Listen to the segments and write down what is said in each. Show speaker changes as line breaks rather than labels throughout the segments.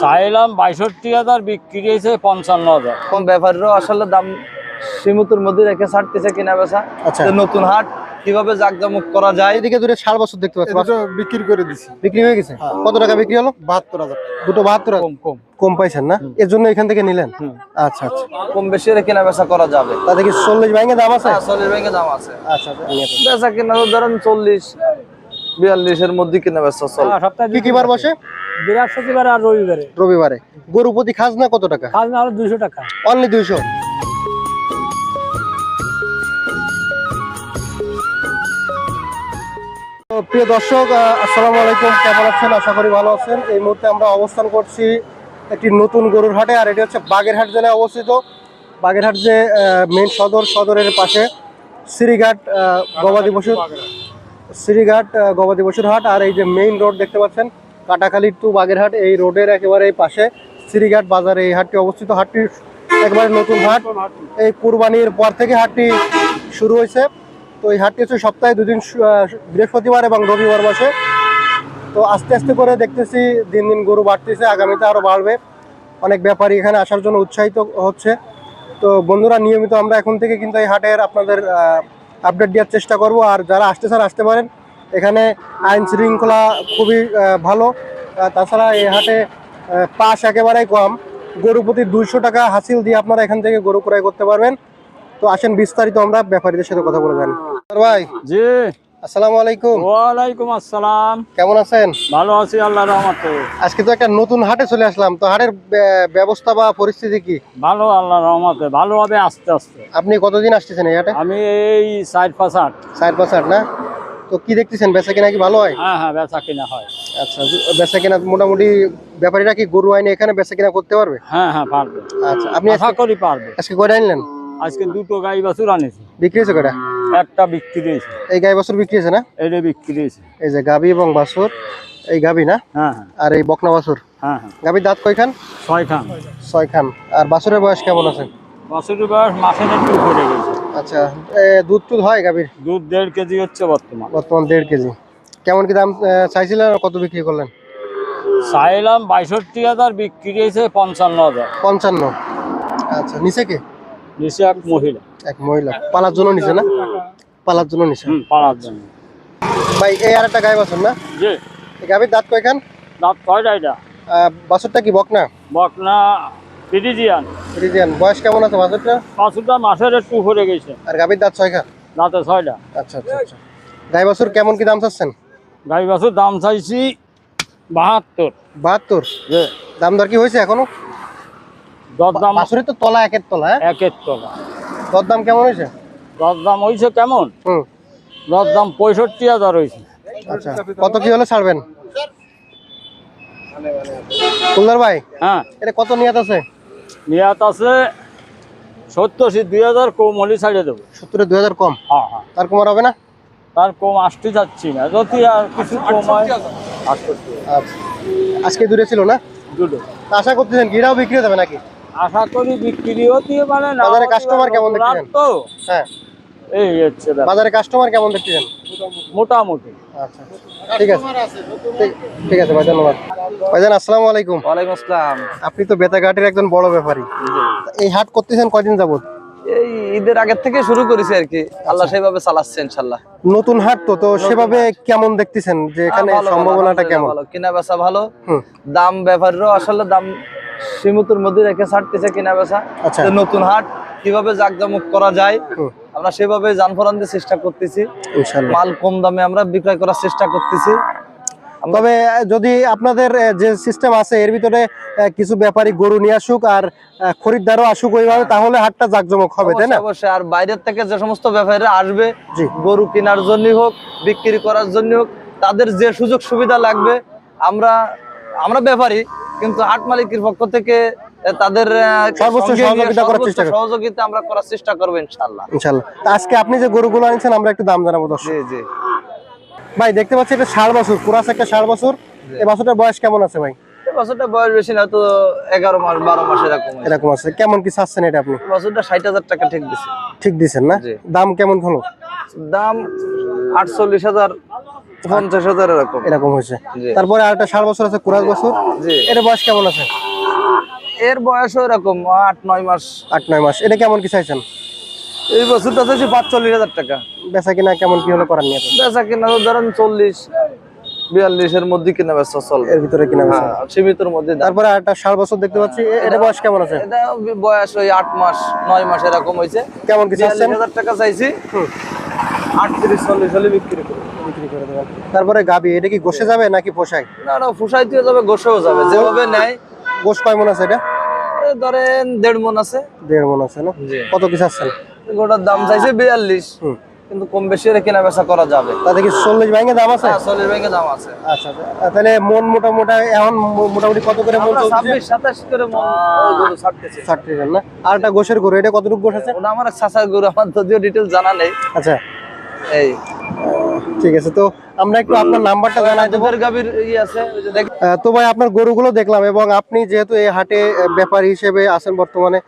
চাইলাম বাইষট্টি হাজার বিক্রি হয়েছে পঞ্চান্ন হাজার।
কোন ব্যাপারীরাও আসলে দাম সীমিতর মধ্যে রেখে ছাড়তেছে কিনা বেচা।
আচ্ছা।
নতুন হাট কীভাবে জাকজমক করা যায়।
এদিকে দূরে ষাট বছর দেখতে পাচ্ছি।
বিক্রি করে দিছি।
বিক্রি হয়ে গেছে? কত টাকা বিক্রি হলো?
বাহাত্তর হাজার।
দুটো বাহাত্তর
কম কম।
কম পাইছেন না? এর জন্য এখান থেকে নিলেন? আচ্ছা আচ্ছা।
কম বেশি রে কেনা বেচা করা যাবে।
তাতে কি চল্লিশ ব্যাংকে দাম আছে?
হ্যাঁ, চল্লিশ ব্যাংকে দাম আছে।
আচ্ছা আচ্ছা।
বেচা কিনা ধরেন চল্লিশ। বিয়াল্লিশের মধ্যে কিনা বেচা চল।
সপ্তাহে
কি কি বার বসে?
বৃহস্পতিবার আর রবিবারে।
রবিবারে। গরু প্রতি খাজনা কত টাকা?
কাজ না হলে দুশো টাকা।
অনলি দুইশো? তো প্রিয় দর্শক আসসালামু আলাইকুম। কেমন আছেন? আশা করি ভালো আছেন। এই মুহূর্তে আমরা অবস্থান করছি একটি নতুন গরুর হাটে আর এটি হচ্ছে বাগেরহাট জেলায় অবস্থিত। বাগেরহাট যে মেন সদর সদরের পাশে সিরিঘাট আহ, গবাদি পশুর সিরিঘাট আহ, গবাদি পশুর হাট আর এই যে মেইন রোড দেখতে পাচ্ছেন কাটাখালী টু বাগেরহাট এই রোডের একেবারে এই পাশে শ্রীঘাট বাজারে এই হাটটি অবস্থিত। হাটটি একবারে নতুন হাট। এই কুরবানির পর থেকে হাটটি শুরু হয়েছে। তো এই হাটটি হচ্ছে সপ্তাহে দুদিন বৃহস্পতিবার এবং রবিবার বসে তো আস্তে আস্তে করে দেখতেছি দিন দিন গরু বাড়তেছে আগামীতে আরও বাড়বে। অনেক ব্যাপারী এখানে আসার জন্য উৎসাহিত হচ্ছে। তো বন্ধুরা নিয়মিত আমরা এখন থেকে কিন্তু এই হাটের আপনাদের আপডেট দেওয়ার চেষ্টা করব। আর যারা আসতে চান আসতে পারেন। এখানে আইন শৃঙ্খলা খুবই ভালো। তাছাড়া এই হাটে পাশ একেবারেই কম। গরু প্রতি দুইশো টাকা হাসিল দিয়ে আপনারা এখান থেকে গরু ক্রয় করতে পারবেন। তো আসেন বিস্তারিত আমরা ব্যাপারীদের সাথে কথা বলে জানি। ভাই।
জি।
আসসালামু আলাইকুম।
ওয়ালাইকুম আসসালাম।
কেমন আছেন?
ভালো আছি রহমতে।
আজকে তো একটা নতুন হাটে চলে আসলাম। তো হাটের ব্যবস্থা বা পরিস্থিতি কি?
ভালো আল্লাহ রহমতে। ভালো হবে আস্তে আস্তে।
আপনি কতদিন আসতেছেন এই হাটে?
আমি এই সাইড পাঁচ
চার পাঁচ না? তো কি দেখতেছেন? বেচা কিনা কি ভালো হয়?
হ্যাঁ হ্যাঁ বেচা কিনা হয়।
আচ্ছা বেচা কিনা মোটামুটি ব্যাপারীরা কি গরু আইনে এখানে বেচা কিনা করতে পারবে?
হ্যাঁ হ্যাঁ পারবে।
আচ্ছা আপনি
আশা করি পারবে।
আজকে কয়টা আনলেন?
আজকে দুটো গাই বাছুর আনিছি।
বিক্রি হয়েছে কয়টা?
একটা বিক্রি হয়েছে
এই গাই বাছুর বিক্রি হয়েছে না?
এটা বিক্রি হয়েছে
এই যে গাবি এবং বাছুর এই গাবি না?
হ্যাঁ হ্যাঁ।
আর এই বকনা বাছুর?
হ্যাঁ হ্যাঁ।
গাবির দাঁত কয়খান?
ছয় খান
ছয় খান আর বাছুরের বয়স কেমন আছে?
বাছুরের বয়স মাসের একটু পড়ে গেছে।
আচ্ছা দুধ টুধ হয় গাবির?
দুধ দেড় কেজি হচ্ছে বর্তমান।
বর্তমান দেড় কেজি। কেমন কি দাম চাইছিলেন কত বিক্রি করলেন?
চাইলাম বাইষট্টি হাজার বিক্রি হয়েছে পঞ্চান্ন হাজার।
পঞ্চান্ন। আচ্ছা নিচে কে?
নিচে এক মহিলা।
এক মহিলা। পালার জন্য নিছে না? পালার জন্য নিছে?
পাড়ার জন্য।
ভাই এই আর একটা গাই বাছুর না?
জি।
এই গাবির দাঁত কয়খান?
দাঁত কয়টা এটা।
বাছুরটা কি বকনা?
বকনা ফিরিজিয়ান
ফ্রিজিয়ান বয়স কেমন আছে বাছুরটা?
বাছুরটা মাসের একটু পড়ে গেছে।
আর গাবির দাঁত ছয় খান
দাঁতে ছয়টা।
আচ্ছা আচ্ছা আচ্ছা। গাই বাছুর কেমন কি দাম চাচ্ছেন?
গাই বাছুর দাম চাইছি বাহাত্তর।
বাহাত্তর? দাম দর কি হয়েছে এখনও?
দর দাম
বাছুরের তো তলা একের তলা হ্যাঁ?
একের
দাম কেমন হয়েছে?
হয়েছে কেমন? পঁয়ষট্টি হাজার হয়েছে।
আচ্ছা কত কি হলে ছাড়বেন? কুলদার ভাই
হ্যাঁ।
এটা কত নিয়াত আছে?
নিয়াত আছে সত্তর দুই হাজার কম হলে ছাড়িয়ে দেবো।
দুই হাজার কম?
হ্যাঁ হ্যাঁ।
তার কমার হবে না?
তার কম আসতে যাচ্ছি না। যদি আর কিছু কম হয়
আচ্ছা। আজকে দূরে ছিল না?
দুটো
তা আশা করতেছেন গিরাও বিক্রি যাবে নাকি?
আশা করি বিক্রি হতে পারে না
বাজারে customer কেমন দেখছেন?
তো।
হ্যাঁ।
এই হচ্ছে
বাজারে কাস্টমার কেমন দেখতেছেন?
মোটামুটি।
আচ্ছা ঠিক আছে। ঠিক- আছে ভাই ধন্যবাদ। ভাইজান আসসালামু আলাইকুম।
ওয়ালাইকুম আসসালাম।
আপনি তো বেতাঘাটের একজন বড় ব্যাপারী। এই হাট করতেছেন কয়দিন যাবত
এই ঈদের আগের থেকে শুরু করেছি আর কি। আল্লাহ সেভাবে চালাচ্ছে ইনশাল্লাহ।
নতুন হাট তো তো সেভাবে কেমন দেখতেছেন? যে এখানে সম্ভাবনাটা কেমন?
ভালো। কিনা বেচা ভালো। দাম ব্যাপারীরাও আসলে দাম সীমিতর মধ্যে রেখে ছাড়তেছে কিনা বেচা।
আচ্ছা।
নতুন হাট কীভাবে জাকজমক করা যায় আমরা সেভাবে জানফরান দিয়ে চেষ্টা করতেছি। মাল কম দামে আমরা বিক্রয় করার চেষ্টা করতেছি।
তবে যদি আপনাদের যে সিস্টেম আছে এর ভিতরে কিছু ব্যাপারী গরু নিয়ে আসুক আর খরিদ্দারও আসুক ওইভাবে তাহলে হাটটা জাকজমক হবে তাই না?
অবশ্যই, আর বাইরের থেকে যে সমস্ত ব্যাপারীরা আসবে গরু কেনার জন্যই হোক বিক্রি করার জন্য হোক তাদের যে সুযোগ সুবিধা লাগবে আমরা আমরা ব্যাপারী কিন্তু হাট মালিকের পক্ষ থেকে তাদের
সহযোগিতা
আমরা করার চেষ্টা করব ইনশাল্লাহ
ইনশাল্লাহ আজকে আপনি যে গরুগুলো আনছেন আমরা একটু দাম জানাব দর্শক।
জি জি।
ভাই দেখতে পাচ্ছি এটা ষাট বছর পুরাস একটা ষাট বছর। এই বছরটার বয়স কেমন আছে ভাই?
এই বছরটা বয়স বেশি না তো এগারো মাস বারো মাস এরকম
এরকম আছে। কেমন কি চাচ্ছেন এটা আপনি?
বছরটা ষাট হাজার টাকা ঠিক
দিছেন না। দাম কেমন হলো?
দাম আটচল্লিশ হাজার। পঞ্চাশ হাজার এরকম।
এরকম হয়েছে। তারপরে আরেকটা ষাট বছর আছে কুরাজ বছর। এর বয়স কেমন আছে?
এর বয়সও এরকম আট নয় মাস।
আট নয় মাস। এটা কেমন কি চাইছেন?
এই বছরটা চাইছি পাঁচচল্লিশ হাজার টাকা।
বেচা কিনা কেমন কি হলো করার নিয়ে?
বেচা কিনা ধরেন চল্লিশ বিয়াল্লিশের মধ্যে কিনা বেচা চলবে।
এর ভিতরে কিনা বেচা।
হ্যাঁ, সীমিতর মধ্যে
তারপরে আরেকটা ষাট বছর দেখতে পাচ্ছি। এটা বয়স কেমন আছে?
এটা বয়স ওই আট মাস নয় মাস এরকম হয়েছে।
কেমন কি চাচ্ছেন?
হাজার টাকা চাইছি।
হুম।
আটত্রিশ চল্লিশ হলে বিক্রি করি
বিক্রি করে দেবেন তারপরে গাবি এটা কি গোসে যাবে নাকি পোষায়
না ওটা ফুসাইতেও যাবে গোসেও যাবে। যেভাবে নেয়।
গোশ কয় মন আছে এটা?
ধরেন দেড় মন আছে।
দেড় মন আছে না? কত কি চাচ্ছেন
গোটার দাম চাইছে বিয়াল্লিশ। কিন্তু কম বেশি হলে কেনা বেচা করা যাবে।
তাতে কি চল্লিশ ব্যাংকে দাম আছে?
হ্যাঁ চল্লিশ ব্যাংকে দাম আছে।
আচ্ছা আচ্ছা। তাহলে মন মোটামুটি এখন মোটামুটি কত করে মন
ছাব্বিশ সাতাশ করে মন গরু ছাড়তেছি।
না? আর একটা গোশের গরু এটা কতটুকু গোশ আছে?
ওটা আমার চাষার গরু আমার যদিও ডিটেলস জানা নেই।
আচ্ছা।
এই।
ঠিক আছে তো আমরা একটু আপনার নাম্বারটা জানাই দেবো।
গাভীর ই আছে
তো ভাই আপনার গরুগুলো দেখলাম এবং আপনি যেহেতু এই হাটে ব্যাপারী হিসেবে আছেন বর্তমানে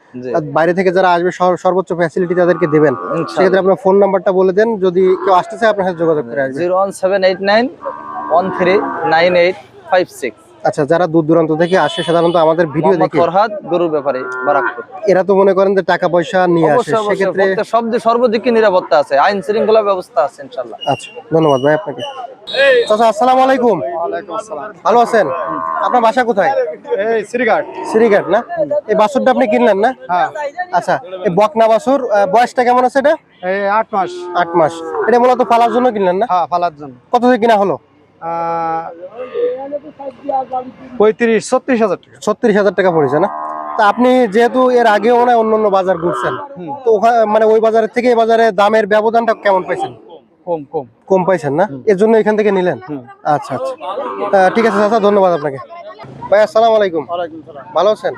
বাইরে থেকে যারা আসবে সর্বোচ্চ ফ্যাসিলিটি তাদেরকে দেবেন। সেক্ষেত্রে আপনার ফোন নাম্বারটা বলে দেন যদি কেউ আসতে চায় আপনার সাথে যোগাযোগ করে আসবে।
Zero one seven eight nine one three nine eight five six.
আচ্ছা যারা দূর দূরান্ত থেকে আসে সাধারণত আমাদের ভিডিও দেখে
ফরহাদ গরুর ব্যাপারে বারাকপুর
এরা তো মনে করেন যে টাকা পয়সা নিয়ে আসে সেক্ষেত্রে
সব সর্বদিকে নিরাপত্তা আছে আইন শৃঙ্খলা ব্যবস্থা আছে ইনশাল্লাহ
আচ্ছা ধন্যবাদ ভাই আপনাকে। চাচা আসসালামু আলাইকুম। ভালো আছেন? আপনার বাসা কোথায়?
এই শ্রীঘাট
শ্রীঘাট না? এই বাছুরটা আপনি কিনলেন না?
হ্যাঁ।
আচ্ছা এই বকনা বাছুর বয়সটা কেমন আছে এটা?
এই আট মাস।
আট মাস। এটা মূলত পালার জন্য কিনলেন না?
হ্যাঁ ফালার জন্য।
কত দিয়ে কিনা হলো?
পঁয়ত্রিশ ছত্রিশ হাজার টাকা।
ছত্রিশ হাজার টাকা পড়েছে না? তা আপনি যেহেতু এর আগেও না অন্য অন্য বাজার ঘুরছেন তো ওখানে মানে ওই বাজারের থেকে এই বাজারে দামের ব্যবধানটা কেমন পাইছেন?
কম কম।
কম পাইছেন না? এর জন্য এখান থেকে নিলেন? আচ্ছা আচ্ছা। ঠিক আছে চাচা ধন্যবাদ আপনাকে। ভাই আসসালামু আলাইকুম। ভালো আছেন?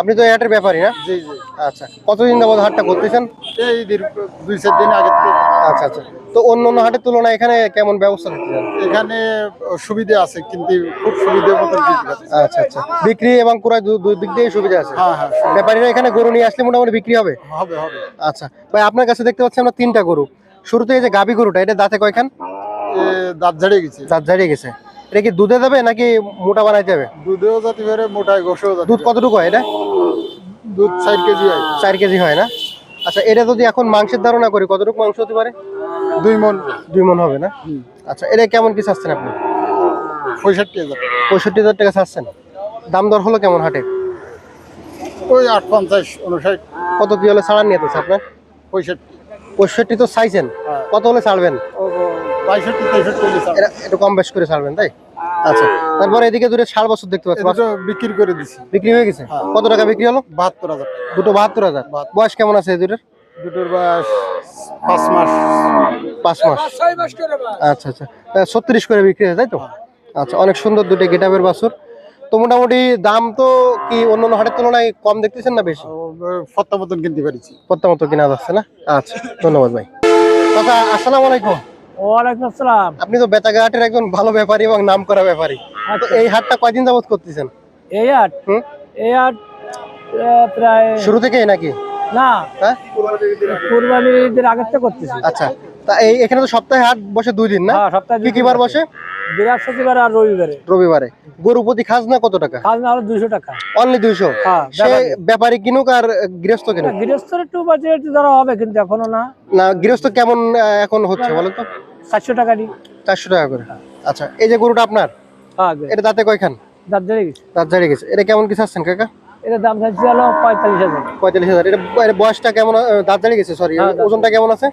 আপনি তো হাটের ব্যাপারী না?
জি জি।
আচ্ছা। কতদিন যাবত হাটটা করতেছেন
এই দুই চার দিন আগে থেকে।
আচ্ছা আচ্ছা। তো অন্য অন্য হাটের তুলনায় এখানে কেমন ব্যবস্থা
এখানে সুবিধা আছে কিন্তু খুব সুবিধা বিক্রি
আচ্ছা আচ্ছা। বিক্রি এবং ক্রয় দুই দিক দিয়ে সুবিধা আছে।
হ্যাঁ হ্যাঁ
ব্যাপারীরা এখানে গরু নিয়ে আসলে মোটামুটি বিক্রি হবে?
হবে হবে।
আচ্ছা। ভাই আপনার কাছে দেখতে পাচ্ছি আমরা তিনটা গরু। শুরুতে এই যে গাবি গরুটা এটা দাঁতে কয়খান?
দাঁত ঝাড়িয়ে গেছে।
দাঁত ঝাড়িয়ে গেছে। এটা কি দুধে দেবে নাকি মোটা বানাইতে হবে?
দুধেও যাতে পারে মোটায় গোসেও
দুধ কতটুকু হয় এটা?
দুধ চার কেজি হয়।
চার কেজি হয় না? আচ্ছা এটা যদি এখন মাংসের ধারণা করি কতটুকু মাংস হতে পারে?
দুই মন।
দুই মন হবে না? আচ্ছা এটা কেমন কি চাচ্ছেন আপনি?
পঁয়ষট্টি হাজার।
পঁয়ষট্টি হাজার টাকা চাচ্ছেন। দাম দর হলো কেমন হাটে?
ওই আট পঞ্চাশ উনষাট
কত কি হলে ছাড়ার নিয়ে আছে আপনার?
পঁয়ষট্টি।
পঁয়ষট্টি তো চাইছেন।
হ্যাঁ।
কত হলে ছাড়বেন?
পঁয়ষট্টি তেষট্টি
একটু কম বেশ করে ছাড়বেন তাই? আচ্ছা তারপরে এদিকে দূরে ষাট বছর দেখতে পাচ্ছি।
বিক্রি করে দিছি।
বিক্রি হয়ে গেছে?
হ্যাঁ।
কত টাকা বিক্রি হলো?
বাহাত্তর হাজার
দুটো বাহাত্তর হাজার। বয়স কেমন আছে দুটোর?
দুটোর বয়স পাঁচ মাস।
পাঁচ মাস। আচ্ছা আচ্ছা। ছত্রিশ করে বিক্রি হয় তাই তো? আচ্ছা অনেক সুন্দর দুটো গেটাবের বাছুর। তো মোটামুটি দাম তো কি অন্য অন্য হাটের তুলনায় কম দেখতেছেন না বেশি?
ফত্তা মতন কিনতে পারিছি।
প্রত্যেক মতো কিনা যাচ্ছে না? আচ্ছা ধন্যবাদ ভাই। আচ্ছা আসসালামু আলাইকুম।
ওয়ালাইকুম আসসালাম।
আপনি তো বেতাগা হাটের একজন ভালো ব্যাপারী এবং নাম করা ব্যাপারী। তো এই হাটটা কয়দিন যাবত করতেছেন?
এই
হুম?
এই আহ, প্রায়
শুরু থেকেই নাকি?
না
হ্যাঁ?
কুরবানির ঈদের আগের থেকে করতেছি।
আচ্ছা। তা এই এখানে তো সপ্তাহে হাট বসে দুই দিন না?
হ্যাঁ সপ্তাহে
কি কি বার বসে।
বৃহস্পতিবার আর রবিবারে।
রবিবারে। গরু প্রতি খাজনা কত টাকা?
খাজ না হলো দুইশো টাকা।
অনলি দুইশো?
হ্যাঁ
সে ব্যাপারী। কিনুক আর গৃহস্থ কিনুক?
গৃহস্থের একটু বাজে একটু ধরা হবে কিন্তু এখনও না।
না গৃহস্থ কেমন এখন হচ্ছে বলো তো
দিই
চারশো টাকা করে। আচ্ছা এই যে গরুটা আপনার?
হ্যাঁ
এটা দাঁতে কয়খান?
দাঁত গেছে।
দাঁত গেছে। এটা কেমন কি চাচ্ছেন কাকা?
এটা দাম চাইছি হলো পঁয়তাল্লিশ হাজার।
পঁয়তাল্লিশ হাজার। এটা বয়সটা কেমন দাঁত ঝাড়িয়ে গেছে সরি
হ্যাঁ,
ওজনটা কেমন আছে?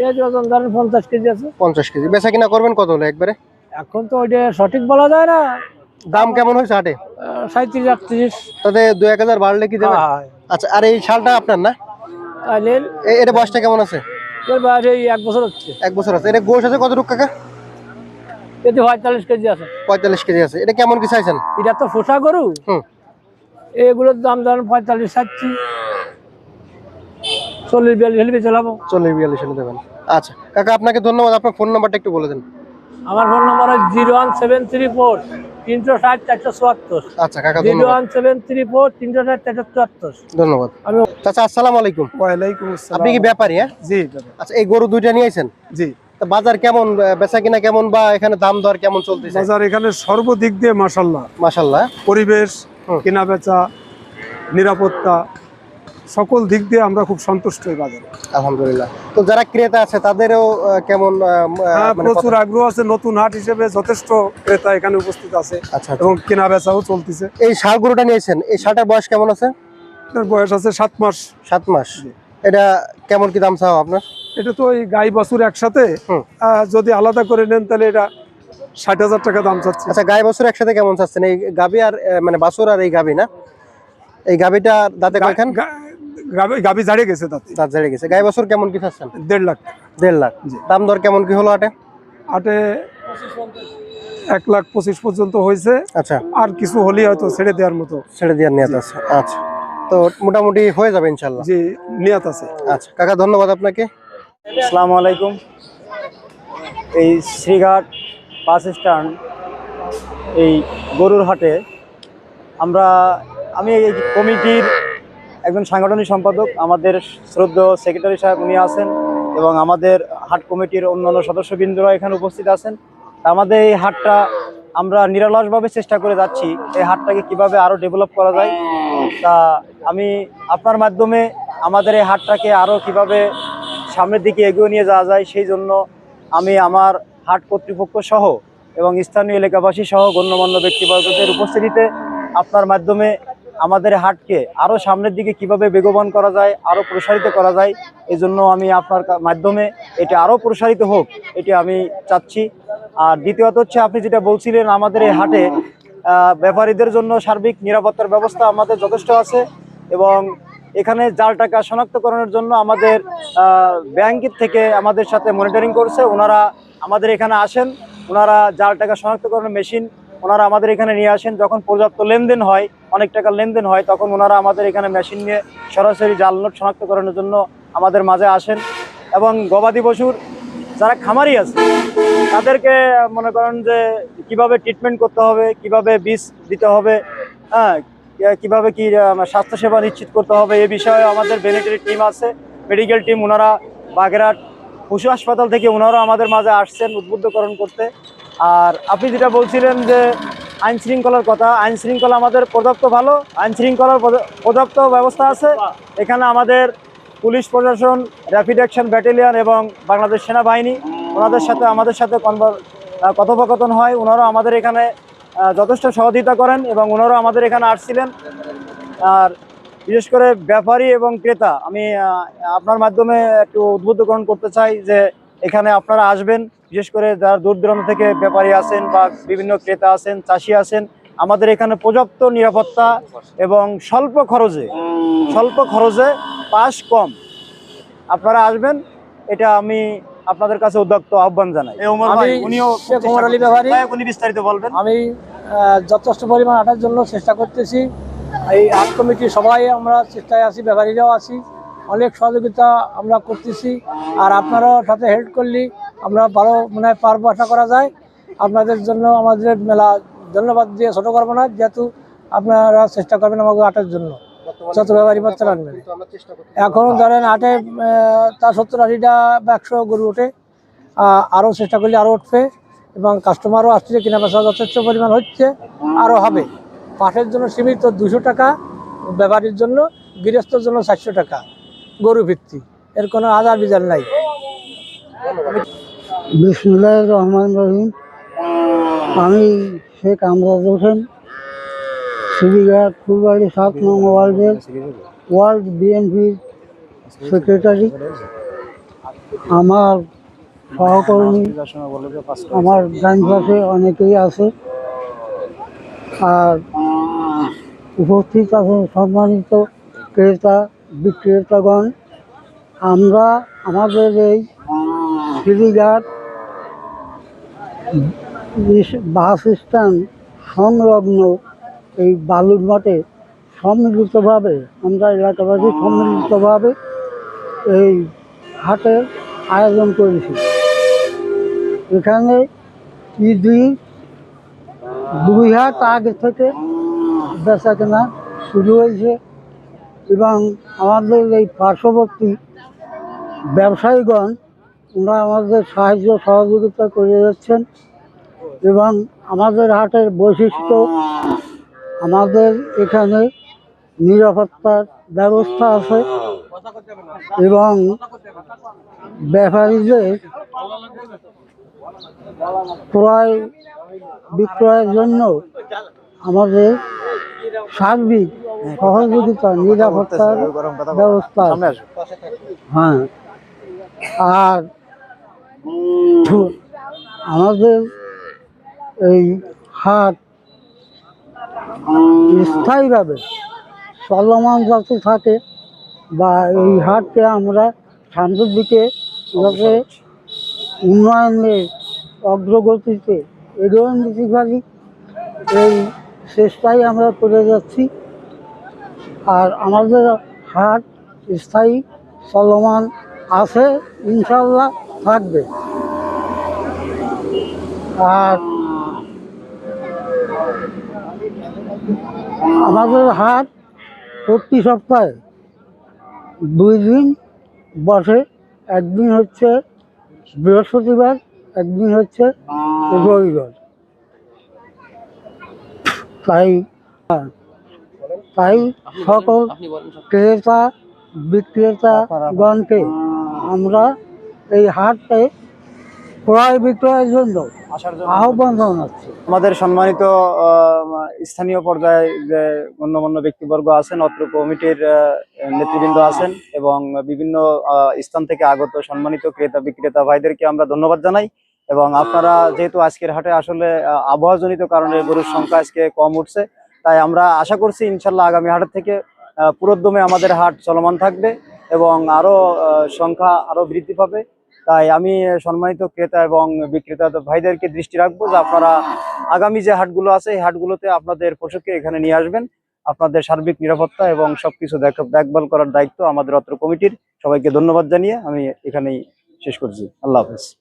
এই ওজন ধরেন পঞ্চাশ কেজি আছে।
পঞ্চাশ কেজি। বেচা কিনা করবেন কত হলো একবারে?
এখন তো ওইটা সঠিক বলা যায় না।
দাম কেমন হয়েছে হাটে?
সাঁত্রিশ আটত্রিশ।
তাতে দু এক হাজার বাড়লে কি দেবেন?
হ্যাঁ
আচ্ছা আর এই শালটা আপনার না? এটা বয়সটা কেমন আছে?
এর বয়স এই এক বছর হচ্ছে।
এক বছর আছে। এটা গোশ আছে কতটুকু কাকা?
এতে পঁয়তাল্লিশ কেজি আছে।
পঁয়তাল্লিশ কেজি আছে। এটা কেমন কি চাইছেন?
এটা তো ফোসা গরু।
হুম।
এগুলোর দাম ধরেন পঁয়তাল্লিশ ষাটটি চল্লিশ বিয়াল্লিশ হলে বেঁচে লাভ।
চল্লিশ বিয়াল্লিশ হলে দেবেন। আচ্ছা কাকা আপনাকে ধন্যবাদ। আপনার ফোন নাম্বারটা একটু বলে দেন।
আমার ফোন নম্বর হচ্ছে zero one seven three four তিনশো ষাট চারশো চুয়াত্তর।
আচ্ছা কাকা
zero one seven three four তিনশো ষাট চারশো চুয়াত্তর।
ধন্যবাদ।
আমি
চাচা আসসালামু আলাইকুম।
ওয়ালাইকুম
আপনি কি ব্যাপারী হ্যাঁ?
জি
আচ্ছা এই গরু দুইটা নিয়ে আইছেন?
জি।
তো বাজার কেমন বেচা কিনা কেমন বা এখানে দাম দর কেমন চলতেছে?
বাজার এখানে সর্বদিক দিয়ে মাসাল্লাহ
মাশাল্লাহ
পরিবেশ। কেনা বেচা নিরাপত্তা সকল দিক দিয়ে আমরা খুব সন্তুষ্ট এই বাজারে।
আলহামদুলিল্লাহ। তো যারা ক্রেতা আছে তাদেরও কেমন
হ্যাঁ
মানে
প্রচুর আগ্রহ আছে নতুন হাট হিসেবে যথেষ্ট ক্রেতা এখানে উপস্থিত আছে
আচ্ছা আচ্ছা।
এবং কেনা বেচাও চলতেছে।
এই ষাঁড় গরুটা নিয়েছেন এই ষাঁড়টার বয়স কেমন আছে?
এটার বয়স আছে সাত মাস।
সাত মাস। এটা কেমন কি দাম চাও আপনার?
এটা তো ওই গাই বাছুর একসাথে। যদি আলাদা করে নেন তাহলে এটা ষাট হাজার টাকা দাম চাচ্ছে।
আচ্ছা গাই বছর একসাথে কেমন চাচ্ছেন? এই গাবি আর মানে বাছুর আর এই গাবি না? এই গাবিটা দাঁতে কয়খান?
গাবি- গাবি ঝাড়ে গেছে তাতে।
দাঁত ঝেড়ে গেছে। গাই বছর কেমন কি চাচ্ছেন
দেড় লাখ।
দেড় লাখ।
জি।
দাম দর কেমন কি হলো আটে?
আটে এক লাখ পঁচিশ পর্যন্ত হয়েছে।
আচ্ছা।
আর কিছু হলেই হয়তো ছেড়ে দেওয়ার মতো।
ছেড়ে দেওয়ার নিয়ত আছে। আচ্ছা। তো মোটামুটি হয়ে যাবে ইনশাল্লাহ
যে নিয়াত আছে।
আচ্ছা। কাকা ধন্যবাদ আপনাকে।
আসসালামু আলাইকুম। এই শ্রীঘাট বাস স্ট্যান্ড এই গরুর হাটে আমরা আমি এই কমিটির একজন সাংগঠনিক সম্পাদক, আমাদের শ্রদ্ধ সেক্রেটারি সাহেব উনি আছেন এবং আমাদের হাট কমিটির অন্যান্য সদস্যবৃন্দরা এখানে উপস্থিত আছেন। আমাদের এই হাটটা আমরা নিরলসভাবে চেষ্টা করে যাচ্ছি, এই হাটটাকে কীভাবে আরও ডেভেলপ করা যায়। তা আমি আপনার মাধ্যমে আমাদের এই হাটটাকে আরও কীভাবে সামনের দিকে এগিয়ে নিয়ে যাওয়া যায় সেই জন্য আমি আমার হাট কর্তৃপক্ষ সহ এবং স্থানীয় এলাকাবাসী সহ গণ্যমান্য ব্যক্তিবর্গদের উপস্থিতিতে আপনার মাধ্যমে আমাদের হাটকে আরও সামনের দিকে কীভাবে বেগবান করা যায় আরও প্রসারিত করা যায় এই জন্য আমি আপনার মাধ্যমে এটা আরও প্রসারিত হোক, এটি আমি চাচ্ছি। আর দ্বিতীয়ত হচ্ছে আপনি যেটা বলছিলেন, আমাদের এই হাটে ব্যাপারীদের জন্য সার্বিক নিরাপত্তার ব্যবস্থা আমাদের যথেষ্ট আছে এবং এখানে জাল টাকা শনাক্তকরণের জন্য আমাদের ব্যাংকের থেকে আমাদের সাথে মনিটরিং করছে। ওনারা আমাদের এখানে আসেন, ওনারা জাল টাকা শনাক্তকরণের মেশিন ওনারা আমাদের এখানে নিয়ে আসেন। যখন পর্যাপ্ত লেনদেন হয়, অনেক টাকার লেনদেন হয়, তখন ওনারা আমাদের এখানে মেশিন নিয়ে সরাসরি জাল নোট শনাক্তকরণের জন্য আমাদের মাঝে আসেন। এবং গবাদি পশুর যারা খামারি আছে, তাদেরকে মনে করেন যে কীভাবে ট্রিটমেন্ট করতে হবে, কীভাবে বীজ দিতে হবে হ্যাঁ কীভাবে কি স্বাস্থ্যসেবা নিশ্চিত করতে হবে, এ বিষয়ে আমাদের ভেনেটারি টিম আছে। মেডিকেল টিম ওনারা বাগেরহাট পশু হাসপাতাল থেকে ওনারাও আমাদের মাঝে আসছেন উদ্বুদ্ধকরণ করতে। আর আপনি যেটা বলছিলেন যে আইন শৃঙ্খলার কথা, আইন শৃঙ্খলা আমাদের পর্যাপ্ত ভালো, আইন শৃঙ্খলার পর্যাপ্ত ব্যবস্থা আছে। এখানে আমাদের পুলিশ প্রশাসন র্যাপিড অ্যাকশন ব্যাটালিয়ন এবং বাংলাদেশ সেনাবাহিনী, ওনাদের সাথে, আমাদের সাথে কথোপকথন হয়। ওনারাও আমাদের এখানে যথেষ্ট সহযোগিতা করেন এবং ওনারাও আমাদের এখানে আসছিলেন। আর বিশেষ করে ব্যাপারী এবং ক্রেতা, আমি আপনার মাধ্যমে একটু উদ্বুদ্ধকরণ করতে চাই যে এখানে আপনারা আসবেন। বিশেষ করে যারা দূর দূরান্ত থেকে ব্যাপারী আছেন বা বিভিন্ন ক্রেতা আছেন চাষি আছেন আমাদের এখানে পর্যাপ্ত নিরাপত্তা এবং স্বল্প খরচে স্বল্প খরচে পাস কম। আপনারা আসবেন এটা আমি আপনাদের কাছে উদ্যক্ত আহ্বান জানাই। উনি বিস্তারিত বলবেন।
আমি যথেষ্ট পরিমাণ আটার জন্য চেষ্টা করতেছি। এই আর্ট কমিটি সবাই আমরা চেষ্টায় আছি ব্যাপারীরাও আছি। অনেক সহযোগিতা আমরা করতেছি। আর আপনারাও সাথে হেল্প করলে আমরা ভালো মনে পারব আশা করা যায়। আপনাদের জন্য আমাদের মেলা ধন্যবাদ দিয়ে ছোটো করব না যেহেতু আপনারা চেষ্টা করবেন আমাকে আটার জন্য। যত ব্যাপারী পাত্র আনবেন এখন ধরেন আটে তার সত্তর আশিটা বা একশো গরু ওঠে আরও চেষ্টা করলে আরও উঠবে এবং কাস্টমারও আসছে কেনা বেচা যথেষ্ট পরিমাণ হচ্ছে আরও হবে। পাঠের জন্য সীমিত দুশো টাকা ব্যাপারীর জন্য গৃহস্থর জন্য চারশো টাকা গরু ভিত্তি এর কোনো আধার বিজার নাই
বিসমুল্লাহ রহমান রহিম। আমি শেখ আমরাজ হোসেন সিবিঘাট ফুলবাড়ি সাত নং ওয়ার্ল্ডের ওয়ার্ল্ড বিএনপির সেক্রেটারি। আমার সহকর্মী, আমার ডান পাশে অনেকেই আছে। আর উপস্থিত আছে সম্মানিত ক্রেতা, বিক্রেতাগণ। আমরা আমাদের এই ফেরিঘাট বাস স্ট্যান্ড সংলগ্ন এই বালুর মাঠে সম্মিলিতভাবে, আমরা এলাকাবাসী সম্মিলিতভাবে এই হাটের আয়োজন করেছি। এখানে ঈদি দুই হাট আগে থেকে বেচা কেনা শুরু হয়েছে এবং আমাদের এই পার্শ্ববর্তী ব্যবসায়ীগণ ওনারা আমাদের সাহায্য সহযোগিতা করে যাচ্ছেন এবং আমাদের হাটের বৈশিষ্ট্য আমাদের এখানে নিরাপত্তার ব্যবস্থা আছে এবং ব্যাপারীদের ক্রয় বিক্রয়ের জন্য আমাদের সার্বিক সহযোগিতা নিরাপত্তার ব্যবস্থা। হ্যাঁ। আর আমাদের এই হাট স্থায়ীভাবে চলমান যাতে থাকে বা এই হাটকে আমরা সামনের দিকে যাতে উন্নয়নের অগ্রগতিতে এগিয়ে নিতে পারি এই চেষ্টাই আমরা করে যাচ্ছি। আর আমাদের হাট স্থায়ী, চলমান আছে ইনশাল্লাহ থাকবে। আর আমাদের হাট প্রতি সপ্তাহে দুই দিন বসে। একদিন হচ্ছে বৃহস্পতিবার, একদিন হচ্ছে রবিবার। তাই তাই সকল ক্রেতা বিক্রেতা বিক্রেতাগণকে আমরা এই হাটে ক্রয় বিক্রয়ের জন্য আহ্বান জানাচ্ছি।
আমাদের সম্মানিত স্থানীয় পর্যায়ে যে গণ্যমান্য ব্যক্তিবর্গ আছেন অত্র কমিটির নেতৃবৃন্দ আছেন এবং বিভিন্ন স্থান থেকে আগত সম্মানিত ক্রেতা বিক্রেতা ভাইদেরকে আমরা ধন্যবাদ জানাই এবং আপনারা যেহেতু আজকের হাটে আসলে আবহাওয়াজনিত কারণে গরুর সংখ্যা আজকে কম উঠছে তাই আমরা আশা করছি ইনশাল্লাহ আগামী হাটের থেকে আহ, পুরোদমে আমাদের হাট চলমান থাকবে এবং আরও আহ, সংখ্যা আরও বৃদ্ধি পাবে। তাই আমি সম্মানিত ক্রেতা এবং বিক্রেতা ভাইদেরকে দৃষ্টি রাখব যে আপনারা আগামী যে হাটগুলো আছে, এই হাটগুলোতে আপনাদের পশুকে এখানে নিয়ে আসবেন। আপনাদের সার্বিক নিরাপত্তা এবং সবকিছু দেখ- দেখভাল করার দায়িত্ব আমাদের অত্র কমিটির। সবাইকে ধন্যবাদ জানিয়ে আমি এখানেই শেষ করছি। আল্লাহ হাফেজ।